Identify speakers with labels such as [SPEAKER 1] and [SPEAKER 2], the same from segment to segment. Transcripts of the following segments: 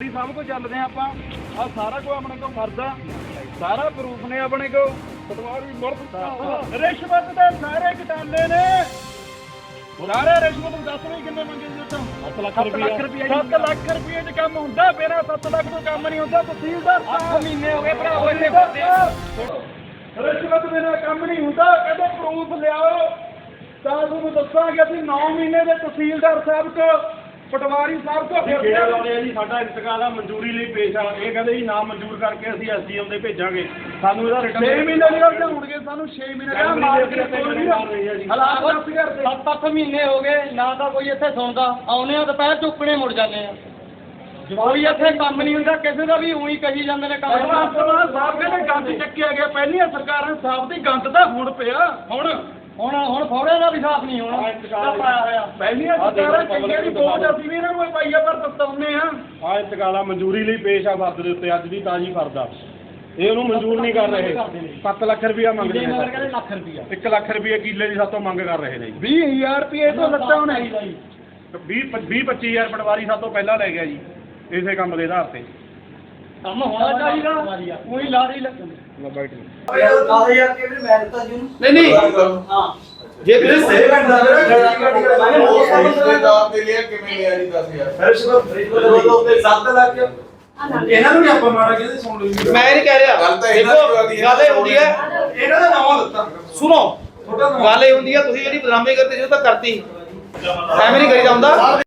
[SPEAKER 1] ਜੀ ਸਭ ਕੁਝ ਚੱਲਦੇ ਆ ਆਪਾਂ। ਆ ਸਾਰਾ ਕੁਝ ਆਪਣੇ ਕੋਲ ਫਰਦਾ ਸਾਰਾ ਪ੍ਰੂਫ ਨੇ ਆਪਣੇ ਕੋਲ। ਪਟਵਾਰੀ ਮਰਦ ਰਿਸ਼ਵਤ ਦੇ ਸਾਰੇ ਘਟਾਲੇ ਨੇ। ਸਾਰੇ ਰਿਸ਼ਵਤ ਨੂੰ ਦੱਸ ਵੀ ਕਿੰਨੇ ਮੰਗੇ ਸੀ ਉੱਥੋਂ? 7 ਲੱਖ ਰੁਪਏ 7 ਲੱਖ ਰੁਪਏ ਚ ਕੰਮ ਹੁੰਦਾ। ਬਿਨਾਂ 7 ਲੱਖ ਤੋਂ ਕੰਮ ਨਹੀਂ ਹੁੰਦਾ। ਤਹਿਸੀਲਦਾਰ 8 ਮਹੀਨੇ ਹੋ ਗਏ ਭਰਾਵੋ ਇੱਥੇ ਫਿਰਦੇ ਰਿਸ਼ਵਤ ਬਿਨਾਂ ਕੰਮ ਨਹੀਂ ਹੁੰਦਾ। ਕਹਿੰਦੇ ਪ੍ਰੂਫ ਲਿਆਓ। ਤਾਂ ਤੁਹਾਨੂੰ ਦੱਸਾਂਗੇ ਅਸੀਂ 9 ਮਹੀਨੇ ਦੇ ਤਹਿਸੀਲਦਾਰ ਸਾਹਿਬ ਤੋਂ ਪਟਵਾਰੀ ਸਾਹਿਬ ਤੋਂ
[SPEAKER 2] ਜਿਹੜਾ
[SPEAKER 1] ਫਿਰਦੇ
[SPEAKER 2] ਲਾਉਂਦੇ ਆ ਜੀ ਸਾਡਾ ਇੰਤਕਾਲ ਆ ਮਨਜ਼ੂਰੀ ਲਈ ਪੇਸ਼ ਆ। ਇਹ ਕਹਿੰਦੇ ਜੀ ਨਾ ਮਨਜ਼ੂਰ ਕਰਕੇ ਅਸੀਂ ਐਸਡੀਐਮ ਦੇ ਭੇਜਾਂਗੇ। ਸਾਨੂੰ ਇਹਦਾ
[SPEAKER 1] 6
[SPEAKER 2] ਰਿਟਰਨ
[SPEAKER 1] ਮਹੀਨੇ ਨਿਕਲ ਜਾਣਗੇ ਸਾਨੂੰ 6 ਮਹੀਨੇ ਦਾ ਮਾਰਕੀਟ ਕੋਲ ਨਹੀਂ ਹਾਲਾਤ ਦੱਸ ਕਰਦੇ
[SPEAKER 3] ਸੱਤ ਅੱਠ ਮਹੀਨੇ ਹੋ ਗਏ ਨਾ ਤਾਂ ਕੋਈ ਇੱਥੇ ਸੌਂਦਾ। ਆਉਨੇ ਆ ਦੁਪਹਿਰ ਚੁੱਕਣੇ ਮੁੜ ਜਾਂਦੇ ਆ। ਕੋਈ ਇੱਥੇ ਕੰਮ ਨਹੀਂ ਹੁੰਦਾ ਕਿਸੇ ਦਾ ਵੀ ਉਹੀ ਕਹੀ ਜਾਂਦੇ ਨੇ ਕੰਮ।
[SPEAKER 1] ਸਾਹਿਬ ਕਹਿੰਦੇ ਗੰਦ ਚੱਕਿਆ ਗਿਆ ਪਹਿਲੀਆਂ ਸਰਕਾਰਾਂ ਸਾਹਿਬ ਦੀ ਗੰਦ ਤਾਂ ਹੁਣ ਪਿਆ। ਹੁਣ
[SPEAKER 3] ਹੁਣ ਹੁਣ ਫੌੜੇ ਦਾ ਵੀ ਸਾਥ ਨਹੀਂ ਹੋਣਾ। ਇਹਦਾ ਪਾਇਆ ਹੋਇਆ।
[SPEAKER 1] ਪਹਿਲੀਆਂ ਸਰਕਾਰਾਂ ਚੰਗੇ ਦੀ ਬੋਝ ਅਸੀਂ ਵੀ ਇਹਨਾਂ ਨੂੰ ਪਾਈਆ ਪਰ ਦਸਤਾਉਨੇ ਆ।
[SPEAKER 2] ਆ ਇੰਤਕਾਲ ਮਨਜ਼ੂਰੀ ਲਈ ਪੇਸ਼ ਆ ਫਰਦ ਦੇ ਉੱਤੇ ਅੱਜ ਵੀ ਤਾਜ਼ੀ ਫਰਦਾ। ਇਹ ਉਹਨੂੰ ਮਨਜ਼ੂਰ ਨਹੀਂ ਕਰ ਰਹੇ। 7 ਲੱਖ ਰੁਪਇਆ ਮੰਗਦੇ
[SPEAKER 3] ਕਿੰਨੇ
[SPEAKER 2] ਨੇ
[SPEAKER 3] ਕਹਿੰਦੇ ਲੱਖ ਰੁਪਈਆ
[SPEAKER 2] 1 ਲੱਖ ਰੁਪਏ ਕਿੱਲੇ ਦੀ ਸਾਤੋਂ ਮੰਗ ਕਰ ਰਹੇ ਨੇ ਜੀ।
[SPEAKER 1] 20000 ਰੁਪਏ ਤੋਂ ਲੱਤਾਂ ਹੋਣੇ
[SPEAKER 2] 20 20 25000 ਪਟਵਾਰੀ ਸਾਤੋਂ ਪਹਿਲਾਂ ਲੈ ਗਿਆ ਜੀ ਇਸੇ ਕੰਮ ਦੇ ਆਧਾਰ ਤੇ।
[SPEAKER 3] ਕੰਮ ਹੋਣਾ ਚਾਹੀਦਾ। ਉਹੀ
[SPEAKER 4] ਨਹੀਂ ਨਹੀਂ। ਹਾਂ। ਜੇ ਤੁਸੀਂ ਸਹੀ
[SPEAKER 5] ਰਿਸ਼ਤੇਦਾਰ ਦੇ ਲਿਆ ਕਿਵੇਂ ਲਿਆ ਜੀ 10000
[SPEAKER 6] ਇਹਨਾਂ ਨੂੰ ਵੀ ਆਪਾਂ ਮਾੜਾ ਕਹਿੰਦੇ ਸੁਣ ਲਈ।
[SPEAKER 4] ਮੈਂ ਨਹੀਂ ਕਹਿ ਰਿਹਾ।
[SPEAKER 5] ਗੱਲ ਤਾਂ ਇਹਨਾਂ ਦੀ ਹੋਈ ਹੈ।
[SPEAKER 4] ਗੱਲ ਇਹ ਹੁੰਦੀ ਹੈ।
[SPEAKER 6] ਇਹਨਾਂ ਦਾ ਨਾਮ ਦਿੱਤਾ।
[SPEAKER 4] ਸੁਣੋ।
[SPEAKER 6] ਤੁਹਾਡਾ ਨਾਮ।
[SPEAKER 4] ਗੱਲ ਇਹ ਹੁੰਦੀ ਹੈ ਤੁਸੀਂ ਜਿਹੜੀ ਬਦਨਾਮੀ ਕਰਦੇ ਜੋ ਤਾਂ ਕਰਤੀ। ਐਵੇਂ ਨਹੀਂ ਕਰੀ ਜਾਂਦਾ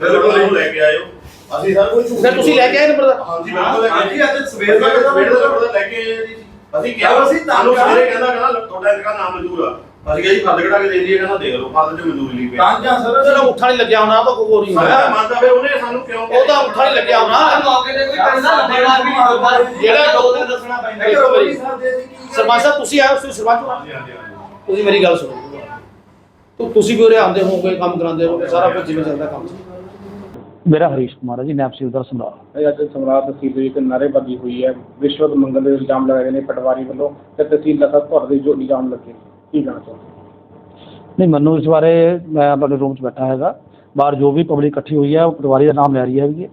[SPEAKER 5] ਬਿਲਕੁਲ ਨਹੀਂ ਲੈ ਕੇ ਆਇਓ। ਅਸੀਂ ਸਰ ਕੋਈ
[SPEAKER 4] ਫਿਰ ਤੁਸੀਂ ਲੈ ਕੇ ਆਏ ਨੰਬਰ ਦਾ?
[SPEAKER 5] ਹਾਂਜੀ ਬਿਲਕੁਲ ਲੈ ਕੇ
[SPEAKER 6] ਹਾਂਜੀ ਅੱਜ ਸਵੇਰ ਦਾ
[SPEAKER 5] ਸਵੇਰ ਦਾ ਨੰਬਰ ਲੈ ਕੇ ਆਏ ਆ ਜੀ। ਅਸੀਂ ਕਿਹਾ
[SPEAKER 6] ਅਸੀਂ ਤਾਂ
[SPEAKER 5] ਸਾਨੂੰ
[SPEAKER 6] ਕਿਹਾ-
[SPEAKER 5] ਸਵੇਰੇ ਕਹਿੰਦਾ ਕਹਿੰਦਾ ਤੁਹਾਡਾ ਇੰਤਕਾਲ ਨਾਮ ਮਨਜ਼ੂਰ ਆ। ਅਸੀਂ ਕਿਹਾ ਜੀ ਫਰਦ ਕਢਾ ਕੇ ਦੇ ਦਈਏ ਕਹਿੰਦਾ ਦੇਖ ਲਓ ਫਰਦ ਚ ਮਨਜ਼ੂਰੀ ਲਈ ਪਿਆ
[SPEAKER 6] ਤਾਂ ਜਾਂ ਸਰ
[SPEAKER 4] ਚਲੋ ਉੱਠਾ ਨਹੀਂ ਲੱਗਿਆ ਹੋਣਾ ਉਹ ਤਾਂ ਕੋਈ ਹੋਰ ਨਹੀਂ
[SPEAKER 5] ਮੈਂ
[SPEAKER 4] ਹੋਇਆ
[SPEAKER 5] ਮੰਨਦਾ ਫਿਰ ਉਹਨੇ ਸਾਨੂੰ ਕਿਉਂ
[SPEAKER 4] ਉਹ ਤਾਂ ਉੱਠਾ ਨਹੀਂ ਲੱਗਿਆ ਹੋਣਾ।
[SPEAKER 3] ਮੌਕੇ ਤੇ ਕੋਈ ਪੈਸਾ ਵੀ ਨਹੀਂ ਹੁੰਦਾ
[SPEAKER 4] ਜਿਹੜਾ ਦੋ ਦਿਨ ਦੱਸਣਾ ਪੈਂਦਾ। ਦੇਖੋ ਮੇਰੀ ਸਰਪੰਚ ਸਾਹਿਬ ਤੁਸੀਂ ਆਏ ਹੋ ਤੁਸੀਂ ਸਰਪੰਚ ਹੋ?
[SPEAKER 5] ਹਾਂਜੀ ਹਾਂਜੀ ਹਾਂਜੀ।
[SPEAKER 4] ਤੁਸੀਂ ਮੇਰੀ ਗੱਲ ਸੁਣੋ। ਤੂੰ ਤੁਸੀਂ ਵੀ ਉਰੇ ਆਉਂਦੇ ਹੋਗੇ ਕੰਮ ਕਰਾਉਂਦੇ ਹੋਗੇ ਸਾਰਾ ਕੁਝ ਜਿਵੇਂ ਚੱਲਦਾ ਕੰਮ।
[SPEAKER 7] ਮੇਰਾ ਹਰੀਸ਼ ਕੁਮਾਰ ਹੈ ਜੀ ਨੈਬ ਸਿਲਦਰ ਸਮਰਾਟ
[SPEAKER 8] ਅੱਜ ਸਮਰਾਟ ਤਹਿਸੀਲ ਦੇ ਇੱਕ ਨਾਅਰੇਬਾਜ਼ੀ ਹੋਈ ਹੈ। ਰਿਸ਼ਵਤ ਮੰਗਣ ਦੇ ਇਲਜ਼ਾਮ ਲਗਾਏ ਗਏ ਨੇ ਪਟਵਾਰੀ ਵੱਲੋਂ ਤੇ ਤਹਿਸੀਲਦਾਰ ਸਾਹਿਬ ਤੁਹਾਡੇ ਦੇ ਜੋ ਇਲਜ਼ਾਮ ਲੱਗੇ ਕੀ ਕਹਿਣਾ ਚਾਹੁੰਦੇ
[SPEAKER 7] ਨਹੀਂ ਮੈਨੂੰ ਇਸ ਬਾਰੇ ਮੈਂ ਆਪਣੇ ਰੂਮ 'ਚ ਬੈਠਾ ਹੈਗਾ। ਬਾਹਰ ਜੋ ਵੀ ਪਬਲਿਕ ਇਕੱਠੀ ਹੋਈ ਹੈ ਉਹ ਪਟਵਾਰੀ ਦਾ ਨਾਮ ਲੈ ਰਹੀ ਹੈਗੀ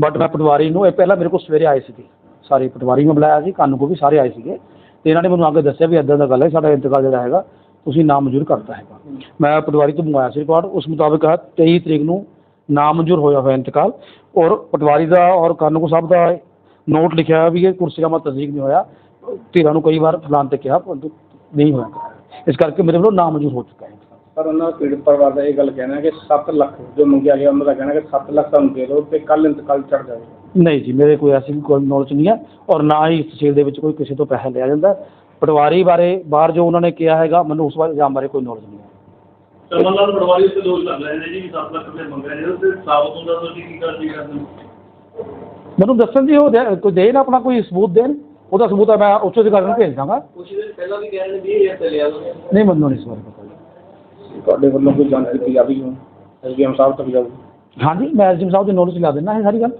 [SPEAKER 7] ਬਟ ਮੈਂ ਪਟਵਾਰੀ ਨੂੰ ਇਹ ਪਹਿਲਾਂ ਮੇਰੇ ਕੋਲ ਸਵੇਰੇ ਆਏ ਸੀਗੇ। ਸਾਰੇ ਪਟਵਾਰੀ ਨੂੰ ਬੁਲਾਇਆ ਸੀ ਕਾਨੂੰ ਕੋ ਵੀ ਸਾਰੇ ਆਏ ਸੀਗੇ। ਤੇ ਇਹਨਾਂ ਨੇ ਮੈਨੂੰ ਅੱਗੇ ਦੱਸਿਆ ਵੀ ਇਦਾਂ ਦਾ ਗੱਲ ਹੈ ਸਾਡਾ ਇੰਤਕਾਲ ਜਿਹੜਾ ਹੈਗਾ ਤੁਸੀਂ ਨਾਮ ਮਨਜ਼ੂਰ ਕਰਤਾ ਹੈਗਾ। ਮੈਂ ਪਟਵਾਰੀ ਤੋਂ ਮੰਗਵਾਇਆ ਸੀ ਰਿਕਾਰਡ ਉਸ ਮੁਤਾਬਕ ਹੈ 23 ਤਰੀਕ ਨੂੰ ਨਾਮ ਮਨਜ਼ੂਰ ਹੋਇਆ ਹੋਇਆ ਇੰਤਕਾਲ। ਔਰ ਪਟਵਾਰੀ ਦਾ ਔਰ ਕਾਨੂੰ ਕੋ ਸਾਹਿਬ ਦਾ ਨੋਟ ਲਿਖਿਆ ਹੋਇਆ ਵੀ ਇਹ ਕੁਰਸੀ ਦਾ ਤਸਦੀਕ ਨਹੀਂ ਹੋਇਆ। ਧੀਰਾਂ ਨੂੰ ਕਈ ਵਾਰ ਫਲਾਣ ਤੇ ਕਿਹਾ ਪਰੰਤੂ ਨਹੀਂ ਹੋਇਆ। ਇਸ ਕਰਕੇ ਮੇਰੇ ਵੱਲੋਂ ਨਾਮ ਮਨਜ਼ੂਰ ਹੋ ਚੁੱਕਾ ਹੈ।
[SPEAKER 8] ਪਰ ਉਹਨਾਂ ਪੀੜਤ ਪਰਿਵਾਰ ਦਾ ਇਹ ਗੱਲ ਕਹਿਣਾ ਕਿ 7 ਲੱਖ ਜੋ ਮੰਗਿਆ ਗਿਆ ਉਹਨਾਂ ਦਾ ਕਹਿਣਾ ਕਿ 7 ਲੱਖ ਤੁਹਾਨੂੰ ਦੇ ਦਿਓ ਤੇ ਕੱਲ ਇੰਤਕਾਲ ਚੜ ਜਾਵੇ।
[SPEAKER 7] ਨਹੀਂ ਜੀ ਮੇਰੇ ਕੋਈ ਐਸੀ ਕੋਈ ਨੌਲੇਜ ਨਹੀਂ ਹੈ ਔਰ ਨਾ ਹੀ ਇਸ ਤਹਿਸੀਲ ਦੇ ਵਿੱਚ ਕੋਈ ਕਿਸੇ ਤੋਂ ਪੈਸਾ ਲਿਆ ਜਾਂਦਾ। ਪਟਵਾਰੀ ਬਾਰੇ ਬਾਹਰ ਜੋ ਉਹਨਾਂ ਨੇ ਕਿਹਾ ਹੈਗਾ ਮੈਨੂੰ ਉਸ ਬਾਰੇ ਇਲਜ਼ਾਮ ਬਾਰੇ ਕੋਈ ਨੌਲੇਜ ਨਹੀਂ ਹੈ।
[SPEAKER 2] ਚਮਨ ਲਾਲ ਪਟਵਾਰੀ ਉੱਤੇ ਦੋਸ਼ ਲੱਗ ਰਹੇ ਨੇ ਜੀ 7 ਲੱਖ ਰੁਪਏ ਮੰਗ ਰਹੇ ਨੇ ਤੇ ਸਾਬਤ ਹੁੰਦਾ ਤੁਸੀਂ ਕੀ ਕਰਦੀ ਕਰਦੇ
[SPEAKER 7] ਮੈਨੂੰ ਦੱਸਣ ਜੀ ਉਹ ਦੇ- ਕੋਈ ਦੇ ਨਾ ਆਪਣਾ ਕੋਈ ਸਬੂਤ ਦੇਣ? ਉਹਦਾ ਸਬੂਤ ਮੈਂ ਉੱਚੋ ਅਧਿਕਾਰੀ ਨੂੰ ਭੇਜ ਦਾਂਗਾ।
[SPEAKER 3] ਕੁਛ ਦਿਨ ਪਹਿਲਾਂ ਵੀ ਕਹਿ ਰਹੇ ਨੇ 20000 ਤੇ ਲਿਆ ਉਹਨੇ
[SPEAKER 7] ਨਹੀਂ ਮੈਨੂੰ ਨਹੀਂ ਇਸ ਬਾਰੇ ਪਤਾ ਜੀ।
[SPEAKER 8] ਤੁਹਾਡੇ ਵੱਲੋਂ ਕੋਈ ਜਾਂਚ ਕੀਤੀ ਜਾਵੇਗੀ ਹੁਣ? ਐਸਡੀਐਮ ਸਾਹਿਬ ਤੱਕ ਜਾਊਗੀ?
[SPEAKER 7] ਹਾਂਜੀ ਮੈਂ ਐਸਡੀਐਮ ਸਾਹਿਬ ਦੇ ਨੌਲੇਜ ਲਾ ਦਿੰਦਾ ਇਹ ਸਾਰੀ ਗੱਲ।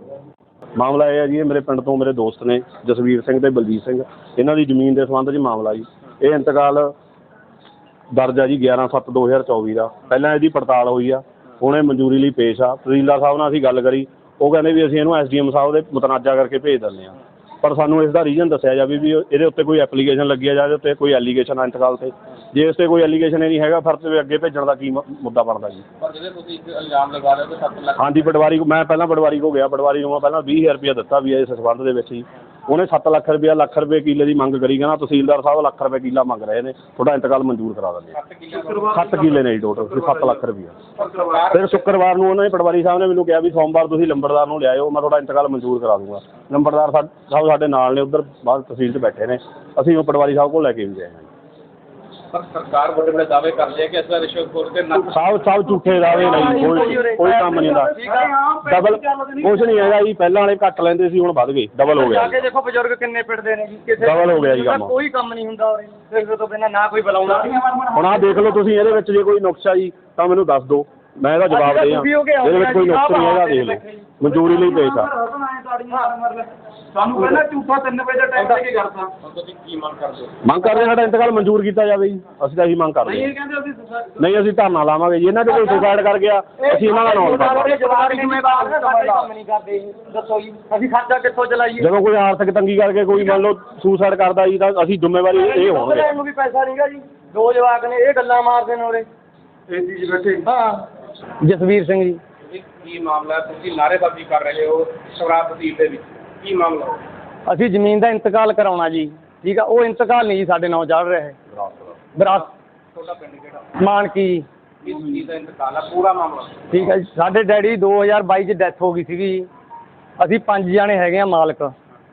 [SPEAKER 2] ਮਾਮਲਾ ਇਹ ਹੈ ਜੀ ਇਹ ਮੇਰੇ ਪਿੰਡ ਤੋਂ ਮੇਰੇ ਦੋਸਤ ਨੇ ਜਸਵੀਰ ਸਿੰਘ ਤੇ ਬਲਜੀਤ ਸਿੰਘ। ਇਹਨਾਂ ਦੀ ਜ਼ਮੀਨ ਦੇ ਸੰਬੰਧ 'ਚ ਮਾਮਲਾ ਜੀ। ਇਹ ਇੰਤਕਾਲ ਦਰਜ ਆ ਜੀ 11/7/2024 ਦਾ ਪਹਿਲਾਂ ਇਹਦੀ ਪੜਤਾਲ ਹੋਈ ਆ ਹੁਣ ਇਹ ਮਨਜ਼ੂਰੀ ਲਈ ਪੇਸ਼ ਆ। ਤਹਿਸੀਲਦਾਰ ਸਾਹਿਬ ਨਾਲ ਅਸੀਂ ਗੱਲ ਕਰੀ। ਉਹ ਕਹਿੰਦੇ ਵੀ ਅਸੀਂ ਇਹਨੂੰ ਐਸਡੀਐਮ ਸਾਹਿਬ ਦੇ ਮੁਤਨਾਜ਼ਾ ਕਰਕੇ ਭੇਜ ਦਿੰਦੇ ਆ। ਪਰ ਸਾਨੂੰ ਇਸ ਦਾ ਰੀਜ਼ਨ ਦੱਸਿਆ ਜਾਵੇ ਵੀ ਇਹਦੇ ਉੱਤੇ ਕੋਈ ਐਪਲੀਕੇਸ਼ਨ ਲੱਗੀ ਆ ਜਾਂ ਇਹਦੇ ਉੱਤੇ ਕੋਈ ਐਲੀਗੇਸ਼ਨ ਆ ਇੰਤਕਾਲ ਤੇ। ਜੇ ਇਸ ਤੇ ਕੋਈ ਐਲੀਗੇਸ਼ਨ ਨਹੀਂ ਹੈਗਾ ਫਿਰ ਤੇ ਅੱਗੇ ਭੇਜਣ ਦਾ ਕੀ ਮੁੱਦਾ ਬਣਦਾ ਜੀ।
[SPEAKER 4] ਪਰ ਜਿਹੜੇ ਤੁਸੀਂ ਇੱਕ ਇਲਜ਼ਾਮ ਲਗਾ ਰਹੇ ਹੋ ਕਿ 7 ਲੱਖ
[SPEAKER 2] ਹਾਂਜੀ ਪਟਵਾਰੀ ਮੈਂ ਪਹਿਲਾਂ ਪਟਵਾਰੀ ਕੋ ਗਿਆ। ਪਟਵਾਰੀ ਨੂੰ ਮੈਂ ਪਹਿਲਾਂ 20000 ਰੁਪਇਆ ਦਿੱਤਾ ਵੀ ਇਸ ਸੰਬੰਧ ਦੇ ਵਿੱਚ ਹੀ। ਉਹਨੇ 7 ਲੱਖ ਰੁਪਇਆ, ਲੱਖ ਰੁਪਏ ਕਿੱਲੇ ਦੀ ਮੰਗ ਕਰੀ, ਕਹਿੰਦਾ ਤਹਿਸੀਲਦਾਰ ਸਾਹਿਬ ਲੱਖ ਰੁਪਏ ਕਿੱਲਾ ਮੰਗ ਰਹੇ ਨੇ, ਤੁਹਾਡਾ ਇੰਤਕਾਲ ਮਨਜ਼ੂਰ ਕਰਾ ਦਿੰਦੇ ਹਾਂ 7 ਕਿੱਲੇ ਨੇ ਜੀ ਟੋਟਲ 7 ਲੱਖ ਰੁਪਇਆ। ਫਿਰ ਸ਼ੁੱਕਰਵਾਰ ਨੂੰ ਉਹਨਾਂ ਨੇ ਪਟਵਾਰੀ ਸਾਹਿਬ ਨੇ ਮੈਨੂੰ ਕਿਹਾ ਵੀ ਸੋਮਵਾਰ ਤੁਸੀਂ ਲੰਬੜਦਾਰ ਨੂੰ ਲਿਆਇਓ, ਮੈਂ ਤੁਹਾਡਾ ਇੰਤਕਾਲ ਮਨਜ਼ੂਰ ਕਰਾ ਦੂੰਗਾ। ਲੰਬੜਦਾਰ ਸਾਹਿਬ ਸਾਡੇ ਨਾਲ ਨੇ, ਉਧਰ ਬਾਹਰ ਤਹਿਸੀਲ 'ਚ ਬੈਠੇ ਨੇ। ਅਸੀਂ ਉਹ ਪਟਵਾਰੀ ਸਾਹਿਬ ਕੋਲ ਲੈ ਕੇ ਵੀ ਗਏ ਹਾਂ
[SPEAKER 4] ਸਰਕਾਰ ਵੱਡੇ ਵੱਡੇ ਦਾਅਵੇ ਕਰ ਰਹੀ ਹੈ ਕਿ ਇਸ ਦਾ ਰਿਸ਼ਵਤਖੋਰ ਤੇ ਨਾ
[SPEAKER 2] ਸਭ ਸਭ ਝੂਠੇ ਦਾਅਵੇ ਨਹੀਂ ਕੋਈ ਕੋਈ ਕੰਮ ਨਹੀਂ ਦਾ ਡਬਲ ਕੁਛ ਨਹੀਂ ਹੈਗਾ ਜੀ ਪਹਿਲਾਂ ਵਾਲੇ ਘੱਟ ਲੈਂਦੇ ਸੀ ਹੁਣ ਵੱਧ ਗਏ ਡਬਲ ਹੋ ਗਿਆ
[SPEAKER 3] ਜਾ
[SPEAKER 2] ਜੀ।
[SPEAKER 3] ਕੇ ਦੇਖੋ ਬਜ਼ੁਰਗ ਕਿੰਨੇ ਪਿੱਟਦੇ ਨੇ ਜੀ ਕਿਸੇ
[SPEAKER 2] Double ਹੋ ਗਿਆ ਜੀ ਕੰਮ।
[SPEAKER 3] ਕੋਈ ਕੰਮ ਨਹੀਂ ਹੁੰਦਾ ਉਰੇ ਸਿਰ ਤੋਂ ਬਿਨਾਂ ਨਾ ਕੋਈ ਬੁਲਾਉਣਾ
[SPEAKER 2] ਹੁਣ ਆਹ ਦੇਖ ਲਓ ਤੁਸੀਂ ਇਹਦੇ ਵਿੱਚ ਜੇ ਕੋਈ ਨੁਕਸਾ ਜੀ ਤਾਂ ਮੈਨੂੰ ਦੱਸ ਦਿਓ। ਮੈਂ ਇਹਦਾ ਜਵਾਬ ਦੇ ਆ ਇਹਦੇ ਵਿੱਚ ਕੋਈ ਨੁਕਸ ਨਹੀਂ ਹੈਗਾ ਦੇਖ ਲਓ। ਮਨਜ਼ੂਰੀ ਲਈ ਪੇਸ਼ ਆ
[SPEAKER 9] ਸਾਨੂੰ ਪਹਿਲਾਂ ਝੂਠਾ 3 ਵਜੇ ਦਾ ਟਾਈਮ ਦੇ ਕੇ
[SPEAKER 10] ਤੁਸੀਂ ਮੰਗ ਕਰਦੇ ਹੋ?
[SPEAKER 2] ਮੰਗ ਕਰਦੇ ਹਾਂ ਸਾਡਾ ਇੰਤਕਾਲ ਮਨਜ਼ੂਰ ਕੀਤਾ ਜਾਵੇ ਜੀ। ਅਸੀਂ ਤਾਂ ਇਹੀ ਮੰਗ ਕਰਦੇ ਹਾਂ।
[SPEAKER 9] ਕਹਿੰਦੇ ਅਸੀਂ
[SPEAKER 2] ਨਹੀਂ ਅਸੀਂ ਧਰਨਾ ਲਾਵਾਂਗੇ ਜੀ। ਇਹਨਾਂ ਦੇ ਕੋਈ ਸੁਸਾਈਡ ਕਰ ਗਿਆ। ਅਸੀਂ ਇਹਨਾਂ ਦਾ ਨਾਮ ਲਵਾਂਗੇ
[SPEAKER 3] ਜਵਾਬ ਜ਼ਿੰਮੇਵਾਰ ਕੰਮ ਨਹੀਂ ਕਰਦੇ। ਜੀ। ਦੱਸੋ ਜੀ। ਅਸੀਂ ਖਰਚਾ ਕਿੱਥੋਂ ਚਲਾਈਏ?
[SPEAKER 2] ਜਦੋਂ ਕੋਈ ਆਰਥਿਕ ਤੰਗੀ ਕਰਕੇ ਕੋਈ ਮੰਨ ਲਓ ਸੁਸਾਈਡ ਕਰਦਾ ਜੀ ਤਾਂ ਅਸੀਂ ਜ਼ਿੰਮੇਵਾਰੀ ਇਹ ਹੋਣਗੇ
[SPEAKER 3] ਲੈਣ ਨੂੰ ਵੀ ਪੈਸਾ ਨਹੀਂਗਾ ਜੀ। ਦੋ ਜਵਾਕ ਨੇ ਇਹ ਗੱਲਾਂ ਮਾਰਦੇ ਨੇ ਉਰੇ।
[SPEAKER 9] ਏਸੀ 'ਚ ਬੈਠੇ।
[SPEAKER 3] ਹਾਂ।
[SPEAKER 1] ਜਸਵੀਰ ਸਿੰਘ ਜੀ।
[SPEAKER 10] ਇਹ ਕੀ ਮਾਮਲਾ ਹੈ? ਤੁਸੀਂ ਨਾਅਰੇਬਾਜ਼ੀ ਕਰ ਰਹੇ ਹੋ ਸ਼ਰਾਬ ਤਸੀਲ ਦੇ ਵਿੱਚ। ਕੀ ਮਾਮਲਾ
[SPEAKER 3] ਅਸੀਂ ਜ਼ਮੀਨ ਦਾ ਇੰਤਕਾਲ ਕਰਾਉਣਾ ਜੀ ਠੀਕ ਆ? ਉਹ ਇੰਤਕਾਲ ਨਹੀਂ ਜੀ ਸਾਡੇ ਨਾਲ ਚੱਲ ਰਿਹਾ ਹੈ। ਵਿਰਾਸਤ
[SPEAKER 10] ਤੁਹਾਡਾ ਪਿੰਡ ਕਿਹੜਾ?
[SPEAKER 3] ਮਾਨਕੀ ਜੀ।
[SPEAKER 10] ਚੀਜ਼ ਦਾ ਇੰਤਕਾਲ ਹੈ? ਪੂਰਾ ਮਾਮਲਾ
[SPEAKER 3] ਠੀਕ ਹੈ ਜੀ। ਸਾਡੇ ਡੈਡੀ 2022 ਚ ਡੈਥ ਹੋ ਗਈ ਸੀਗੀ ਜੀ। ਅਸੀਂ ਪੰਜ ਜਾਣੇ ਹੈਗੇ ਆ ਮਾਲਕ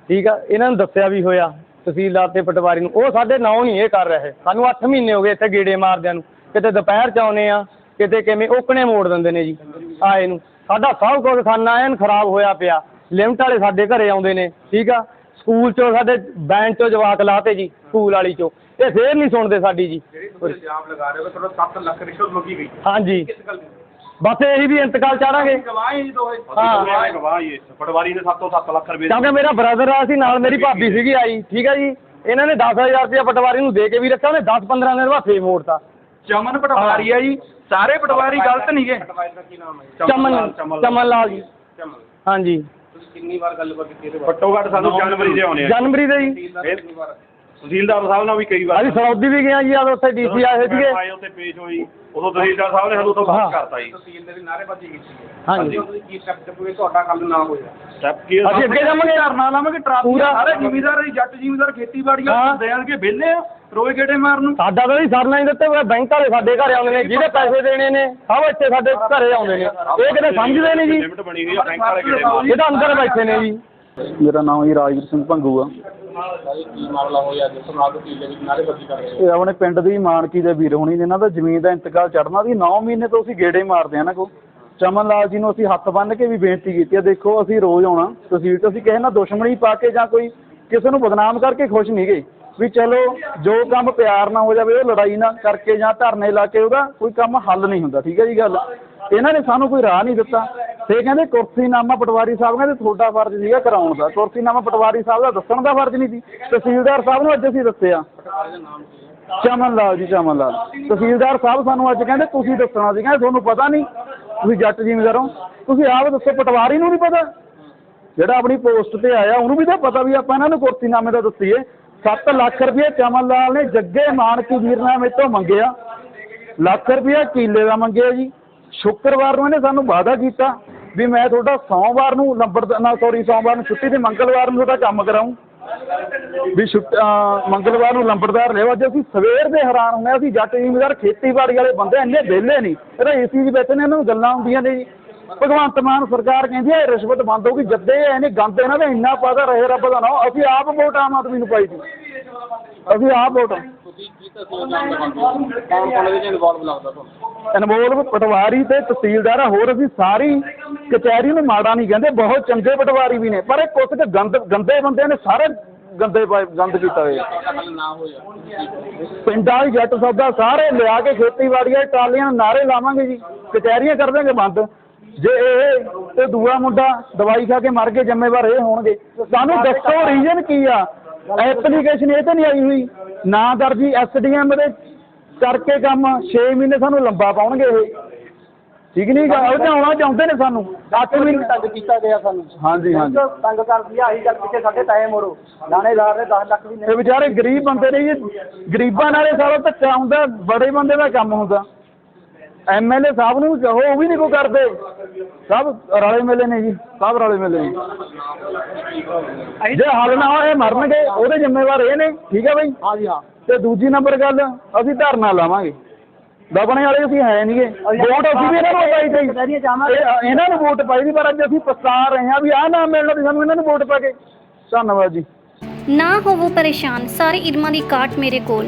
[SPEAKER 3] ਠੀਕ ਆ? ਇਹਨਾਂ ਨੂੰ ਦੱਸਿਆ ਵੀ ਹੋਇਆ ਤਹਿਸੀਲਦਾਰ ਤੇ ਪਟਵਾਰੀ ਨੂੰ। ਉਹ ਸਾਡੇ ਨਾਂ ਨਹੀਂ ਇਹ ਕਰ ਰਹੇ। ਸਾਨੂੰ 8 ਮਹੀਨੇ ਹੋ ਗਏ ਇੱਥੇ ਗੇੜੇ ਮਾਰਦਿਆਂ ਨੂੰ। ਕਿਤੇ ਦੁਪਹਿਰ ਚ ਆਉਨੇ ਆ ਕਿਤੇ ਕਿਵੇਂ ਓਕਣੇ ਮੋੜ ਦਿੰਦੇ ਨੇ ਜੀ ਆਏ ਨੂੰ। ਸਾਡਾ ਸਭ ਕੁਝ ਖਾਨਾ ਐਨ ਖਰਾਬ ਹੋਇਆ ਪਿਆ। ਲਿਮਟ ਵਾਲੇ ਸਾਡੇ ਘਰੇ ਆਉਂਦੇ ਨੇ ਠੀਕ ਆ? ਸਕੂਲ ਚੋਂ ਸਾਡੇ ਬੈਂਚ ਚੋਂ ਜਵਾਕ ਲਾਤੇ ਜੀ ਸਕੂਲ ਵਾਲੀ ਚੋਂ। ਇਹ ਫੇਰ ਨਹੀਂ ਸੁਣਦੇ ਸਾਡੀ ਜੀ।
[SPEAKER 10] ਜਿਹੜੀ ਤੁਸੀਂ ਇਲਜ਼ਾਮ ਲਗਾ ਰਹੇ ਹੋ ਕਿ ਤੁਹਾਡਾ 7 ਲੱਖ ਰਿਸ਼ਵਤ ਮੰਗੀ ਗਈ।
[SPEAKER 3] ਹਾਂਜੀ। ਬਸ ਇਹੀ ਵੀ ਇੰਤਕਾਲ ਚਾਹਾਂਗੇ।
[SPEAKER 10] ਗਵਾਹ ਹੀ ਦੋਏ
[SPEAKER 3] ਹਾਂ
[SPEAKER 2] ਗਵਾਹ ਜੀ ਪਟਵਾਰੀ ਨੇ 7 ਤੋਂ 7 ਲੱਖ ਰੁਪਏ
[SPEAKER 3] ਕਿਉਂਕਿ ਮੇਰਾ ਬ੍ਰਦਰ ਆ ਸੀ ਨਾਲ ਮੇਰੀ ਭਾਬੀ ਸੀਗੀ ਆਈ ਠੀਕ ਹੈ ਜੀ? ਇਹਨਾਂ ਨੇ 10000 ਰੁਪਇਆ ਪਟਵਾਰੀ ਨੂੰ ਦੇ ਕੇ ਵੀ ਰੱਖਿਆ ਉਹਨੇ 10-15 ਦਿਨ ਬਾਅਦ ਫੇਰ ਮੋੜਤਾ।
[SPEAKER 9] ਚਮਨ ਪਟਵਾਰੀ ਆ ਜੀ। ਸਾਰੇ ਪਟਵਾਰੀ ਗਲਤ ਨਹੀਂਗੇ
[SPEAKER 10] ਪਟਵਾਰੀ ਦਾ ਕੀ ਨਾਮ ਹੈ?
[SPEAKER 3] ਚਮਨ ਚਮਨ ਲਾਲ ਜੀ।
[SPEAKER 10] ਚਮਨ
[SPEAKER 3] ਹਾਂਜੀ।
[SPEAKER 10] ਤੁਸੀਂ ਕਿੰਨੀ ਵਾਰ ਗੱਲਬਾਤ ਕੀਤੀ ਇਹਦੇ ਬਾਰੇ?
[SPEAKER 2] ਘੱਟੋ ਘੱਟ ਸਾਨੂੰ ਜਨਵਰੀ ਦੇ ਆਉਣੇ ਆ।
[SPEAKER 3] ਜਨਵਰੀ ਦੇ ਜੀ।
[SPEAKER 10] ਤਹਿਸੀਲਦਾਰ ਕਿੰਨੀ ਵਾਰ?
[SPEAKER 2] ਤਹਿਸੀਲਦਾਰ ਸਾਹਿਬ ਨਾਲ ਵੀ ਕਈ ਵਾਰ।
[SPEAKER 3] ਅਸੀਂ ਸਰੌਦੀ ਵੀ ਗਏ ਆ ਜੀ ਆ ਉੱਥੇ ਡੀਸੀ ਆਏ ਸੀਗੇ।
[SPEAKER 2] ਆਏ ਉੱਥੇ ਪੇਸ਼ ਹੋਈ ਉਦੋਂ ਤਹਿਸੀਲਦਾਰ ਸਾਹਿਬ ਨੇ ਸਾਨੂੰ ਤੋਂ
[SPEAKER 3] ਹਾਂ।
[SPEAKER 2] ਬਾਤ ਕਰਤਾ ਜੀ।
[SPEAKER 10] ਤਹਿਸੀਲ ਦੇ ਨਾਅਰੇਬਾਜ਼ੀ ਕੀਤੀ ਹੈ।
[SPEAKER 3] ਹਾਂਜੀ।
[SPEAKER 10] ਤੁਸੀਂ ਕੀ ਸਟੈਪ ਚੱਕੋਗੇ? ਤੁਹਾਡਾ ਕੱਲ ਨਾ ਹੋਇਆ।
[SPEAKER 2] ਸਟੈਪ ਕੀ
[SPEAKER 3] ਅਸੀਂ ਅੱਗੇ ਜਾਵਾਂਗੇ।
[SPEAKER 9] ਧਰਨਾ ਲਾਵਾਂਗੇ ਟਰਾਫੀ
[SPEAKER 3] ਪੂਰਾ।
[SPEAKER 9] ਸਾਰੇ ਜ਼ਿਮੀਦਾਰ ਜੱਟ ਜ਼ਿਮੀਦਾਰ ਖੇਤੀਬਾੜੀ
[SPEAKER 3] ਹਾਂ।
[SPEAKER 9] ਆ ਦੇਣਗੇ ਵਿਹਲੇ ਆ। ਰੋਏ ਗੇੜੇ ਮਾਰਨ ਨੂੰ?
[SPEAKER 3] ਸਾਡਾ ਤਾਂ ਨਹੀਂ ਸਰਨਾ ਹੀ ਦਿੱਤੇ ਹੋਏ ਬੈਂਕ ਵਾਲੇ ਸਾਡੇ ਘਰੇ ਆਉਂਦੇ ਨੇ ਜਿਹਦੇ ਪੈਸੇ ਦੇਣੇ ਨੇ ਸਭ ਇੱਥੇ ਸਾਡੇ ਘਰੇ ਆਉਂਦੇ ਨੇ। ਇਹ ਕਿਤੇ ਸਮਝਦੇ ਨਹੀਂ ਜੀ।
[SPEAKER 2] ਲਿਮਟ ਬਣੀ ਹੋਈ ਆ ਬੈਂਕ ਵਾਲੇ ਕਿਹੜੇ ਮਾਰ
[SPEAKER 3] ਇਹ ਤਾਂ ਅੰਦਰ ਬੈਠੇ ਨੇ ਜੀ।
[SPEAKER 1] ਮੇਰਾ ਨਾਮ ਜੀ ਰਾਜਵੀਰ ਸਿੰਘ ਭੰਗੂ ਆ।
[SPEAKER 10] ਦੇ ਹੋ
[SPEAKER 1] ਇਹ ਆਪਣੇ ਪਿੰਡ ਦੀ ਮਾਨਕੀ ਦੇ ਵੀਰ ਹੋਣੀ ਨੇ ਇਹਨਾਂ ਦਾ ਜ਼ਮੀਨ ਦਾ ਇੰਤਕਾਲ ਚੜਨਾ ਸੀ 9 ਮਹੀਨੇ ਤੋਂ ਅਸੀਂ ਗੇੜੇ ਮਾਰਦੇ ਆ ਨਾ ਕੋ ਚਮਨ ਲਾਲ ਜੀ ਨੂੰ ਅਸੀਂ ਹੱਥ ਬੰਨ੍ਹ ਕੇ ਵੀ ਬੇਨਤੀ ਕੀਤੀ ਆ ਦੇਖੋ ਅਸੀਂ ਰੋਜ਼ ਆਉਣਾ। ਤਹਿਸੀਲ ਤੋਂ ਅਸੀਂ ਕਿਸੇ ਨਾਲ ਦੁਸ਼ਮਣੀ ਪਾ ਕੇ ਜਾਂ ਕੋਈ ਕਿਸੇ ਨੂੰ ਬਦਨਾਮ ਕਰਕੇ ਖੁਸ਼ ਨਹੀਂ ਗਏ। ਵੀ ਚਲੋ, ਜੋ ਕੰਮ ਪਿਆਰ ਨਾਲ ਹੋ ਜਾਵੇ, ਉਹ ਲੜਾਈ ਨਾਲ ਕਰਕੇ ਜਾਂ ਧਰਨੇ ਲਾ ਕੇ ਉਹਦਾ ਕੋਈ ਕੰਮ ਹੱਲ ਨਹੀਂ ਹੁੰਦਾ, ਠੀਕ ਹੈ ਜੀ ਗੱਲ? ਇਹਨਾਂ ਨੇ ਸਾਨੂੰ ਕੋਈ ਰਾਹ ਨਹੀਂ ਦਿੱਤਾ। ਤੇ ਕਹਿੰਦੇ ਕੁਰਸੀਨਾਮਾ ਪਟਵਾਰੀ ਸਾਹਿਬ, ਕਹਿੰਦੇ ਤੁਹਾਡਾ ਫਰਜ਼ ਸੀਗਾ ਕਰਾਉਣ ਦਾ। ਕੁਰਸੀਨਾਮਾ ਪਟਵਾਰੀ ਸਾਹਿਬ ਦਾ ਦੱਸਣ ਦਾ ਫਰਜ਼ ਨਹੀਂ ਸੀ। ਤਹਿਸੀਲਦਾਰ ਸਾਹਿਬ ਨੂੰ ਅੱਜ ਅਸੀਂ ਦੱਸਿਆ। ਚਮਨ ਲਾਲ ਜੀ, ਚਮਨ ਲਾਲ। ਤਹਿਸੀਲਦਾਰ ਸਾਹਿਬ ਸਾਨੂੰ ਅੱਜ ਕਹਿੰਦੇ, ਤੁਸੀਂ ਦੱਸਣਾ ਸੀ। ਕਹਿੰਦੇ, ਤੁਹਾਨੂੰ ਪਤਾ ਨਹੀਂ। ਤੁਸੀਂ ਜੱਟ ਜ਼ਿਮੀਂਦਾਰ ਹੋ ਤੁਸੀਂ ਆਪ ਦੱਸੋ, ਪਟਵਾਰੀ ਨੂੰ ਨਹੀਂ ਪਤਾ? ਜਿਹੜਾ ਆਪਣੀ ਪੋਸਟ ਤੇ ਆਇਆ, ਉਹਨੂੰ ਵੀ ਤਾਂ ਪਤਾ ਵੀ ਆਪਾਂ ਇਹਨਾਂ ਨੂੰ ਕੁਰਸੀਨਾਮੇ ਦਾ ਦੱਸੀਏ। 7 ਲੱਖ ਰੁਪਏ ਚਮਨ ਲਾਲ ਨੇ ਜੱਗੇ ਮਾਨਕੀ ਵੀਰਨਾਮੇ ਤੋਂ ਮੰਗਿਆ। ਲੱਖ ਰੁਪਏ ਕੀਲੇ ਦਾ ਮੰਗਿਆ ਜੀ। ਸ਼ੁੱਕਰਵਾਰ ਨੂੰ ਇਹਨੇ ਸਾਨੂੰ ਵਾਅਦਾ ਕੀਤਾ ਵੀ ਮੈਂ ਤੁਹਾਡਾ ਸੋਮਵਾਰ ਨੂੰ ਨੰਬਰ ਨਾ ਸੌਰੀ ਸੋਮਵਾਰ ਨੂੰ ਛੁੱਟੀ ਤੇ ਮੰਗਲਵਾਰ ਨੂੰ ਤੁਹਾਡਾ ਕੰਮ ਕਰਾਉਂ ਵੀ ਛੁੱਟ- ਅਹ ਮੰਗਲਵਾਰ ਨੂੰ ਲੰਬੜਦਾਰ ਲਿਓ ਅੱਜ ਅਸੀਂ ਸਵੇਰ ਦੇ ਹੈਰਾਨ ਹੁੰਦੇ ਹਾਂ। ਅਸੀਂ ਜੱਟ ਜ਼ਿਮੀਂਦਾਰ, ਖੇਤੀਬਾੜੀ ਵਾਲੇ ਬੰਦੇ ਇੰਨੇ ਵਿਹਲੇ ਨਹੀਂ। ਇਹਦਾ ਏਸੀ 'ਚ ਬੈਠੇ ਨੇ, ਇਹਨਾਂ ਨੂੰ ਗੱਲਾਂ ਹੁੰਦੀਆਂ ਨੇ ਜੀ। ਭਗਵੰਤ ਮਾਨ ਸਰਕਾਰ ਕਹਿੰਦੀ ਹੈ ਰਿਸ਼ਵਤ ਬੰਦ ਹੋਊਗੀ, ਜੱਦੇ ਇਹਨੇ ਗੰਦ ਇਹਨਾਂ ਦਾ ਇੰਨਾ ਪਾਦਾ ਰਹੇ, ਰੱਬ ਦਾ ਨਾਮ, ਅਸੀਂ ਆਪ ਵੋਟ ਆਮ ਆਦਮੀ ਨੂੰ ਪਾਈ ਸੀ। ਅਸੀਂ ਆਪ ਵੋਟ
[SPEAKER 10] ਹੋ ਕੌਣ ਕੌਣ ਇਹਦੇ ਵਿੱਚ ਇਨਵੋਲਵ
[SPEAKER 1] ਪਟਵਾਰੀ ਤੇ ਤਹਿਸੀਲਦਾਰ ਹੋਰ ਅਸੀਂ ਸਾਰੀ ਕਚਹਿਰੀ ਨੂੰ ਮਾੜਾ ਨਹੀਂ ਕਹਿੰਦੇ, ਬਹੁਤ ਚੰਗੇ ਪਟਵਾਰੀ ਵੀ ਨੇ, ਪਰ ਇਹ ਕੁਝ ਕੁ ਗੰਦ, ਗੰਦੇ ਬੰਦਿਆਂ ਨੇ ਸਾਰੇ ਗੰਦੇ ਪਾਏ- ਗੰਦ ਕੀਤਾ ਹੋਇਆ। ਪਿੰਡਾਂ ਵਾਲੀ ਜੱਟ ਸੌਦਾ ਸਾਰੇ ਲਿਆ ਕੇ ਖੇਤੀਬਾੜੀ ਵਾਲੇ ਟਰਾਲੀਆਂ ਨੂੰ ਨਾਰੇ ਲਾਵਾਂਗੇ ਜੀ, ਕਚਹਿਰੀਆਂ ਕਰ ਦਾਂਗੇ ਬੰਦ। ਜੇ ਇਹ ਤੇ ਦੂਆ ਮੁੰਡਾ ਦਵਾਈ ਖਾ ਕੇ ਮਰ ਕੇ ਜ਼ਿੰਮੇਵਾਰ ਇਹ ਹੋਣਗੇ। ਸਾਨੂੰ ਦੱਸੋ ਰੀਜ਼ਨ ਕੀ ਆ? ਐਪਲੀਕੇਸ਼ਨ ਇਹ ਤੇ ਨਹੀਂ ਆਈ ਹੋਈ। ਨਾ ਦਰਜੀ ਐਸਡੀਐਮ ਦੇ ਕਰਕੇ ਕੰਮ 6 ਮਹੀਨੇ ਸਾਨੂੰ ਲੰਬਾ ਪਾਉਣਗੇ ਇਹ। ਠੀਕ ਨਹੀਂ ਗਾ? ਉਹ ਤੇ ਆਉਣਾ ਚਾਹੁੰਦੇ ਨੇ ਸਾਨੂੰ। 8 ਮਹੀਨੇ
[SPEAKER 3] ਤੰਗ ਕੀਤਾ ਗਿਆ ਸਾਨੂੰ।
[SPEAKER 1] ਹਾਂਜੀ ਹਾਂਜੀ।
[SPEAKER 3] ਤੰਗ ਕਰਦੀ ਆ ਆਹੀ ਗੱਲ ਪਿੱਛੇ ਸਾਡੇ ਪੈਸੇ ਮੋੜੋ। ਲਾਣੇਦਾਰ ਨੇ 10 ਲੱਖ ਵੀ
[SPEAKER 1] ਇਹ ਵਿਚਾਰੇ ਗਰੀਬ ਬੰਦੇ ਨੇ ਜੀ। ਗਰੀਬਾਂ ਨਾਲੇ ਸਾਰਾ ਧੱਕਾ ਹੁੰਦਾ ਬੜੇ ਬੰਦੇ ਦਾ ਕੰਮ ਹੁੰਦਾ। ਐਮਐਲਏ ਸਾਹਿਬ ਨੂੰ ਕਹੋ ਉਹ ਵੀ ਨਹੀਂ ਕੋ ਕਰਦੇ। ਸਭ ਰਲੇ ਮਿਲੇ ਨੇ ਜੀ ਸਭ ਰਲੇ ਮਿਲੇ ਨੇ। ਜੇ ਹੱਲ ਨਾ ਹੋਏ ਮਰਨਗੇ ਉਹਦੇ ਜ਼ਿੰਮੇਵਾਰ ਇਹ ਨੇ ਠੀਕ ਹੈ ਬਈ?
[SPEAKER 3] ਹਾਂਜੀ ਹਾਂ।
[SPEAKER 1] ਤੇ ਦੂਜੀ ਨੰਬਰ ਗੱਲ ਅਸੀਂ ਧਰਨਾ ਲਾਵਾਂਗੇ। ਦਬਣੇ ਵਾਲੇ ਅਸੀਂ ਹੈ ਨਹੀਂਗੇ ਵੋਟ ਅਸੀਂ ਵੀ ਇਹਨਾਂ ਨੂੰ ਪਾਈ ਸੀ। ਇਹ- ਇਹਨਾਂ ਨੂੰ ਵੋਟ ਪਾਈ ਦੀ ਪਰ ਅੱਜ ਅਸੀਂ ਪਛਤਾ ਰਹੇ ਹਾਂ ਵੀ ਆਹ ਨਾਮ ਮਿਲਣਾ ਵੀ ਸਾਨੂੰ ਇਹਨਾਂ ਨੂੰ ਵੋਟ ਪਾ ਕੇ। ਧੰਨਵਾਦ ਜੀ।
[SPEAKER 11] ਨਾ ਹੋਵੋ ਪਰੇਸ਼ਾਨ ਸਾਰੇ ਇਲਮਾਂ ਦੀ ਕਾਟ ਮੇਰੇ ਕੋਲ।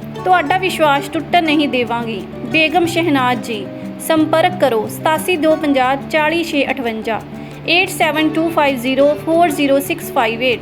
[SPEAKER 11] ਤੁਹਾਡਾ ਵਿਸ਼ਵਾਸ ਟੁੱਟਣ ਨਹੀਂ ਦੇਵਾਂਗੀ। ਬੇਗਮ ਸ਼ਹਿਨਾਜ਼ ਜੀ ਸੰਪਰਕ ਕਰੋ 8725504658 872504065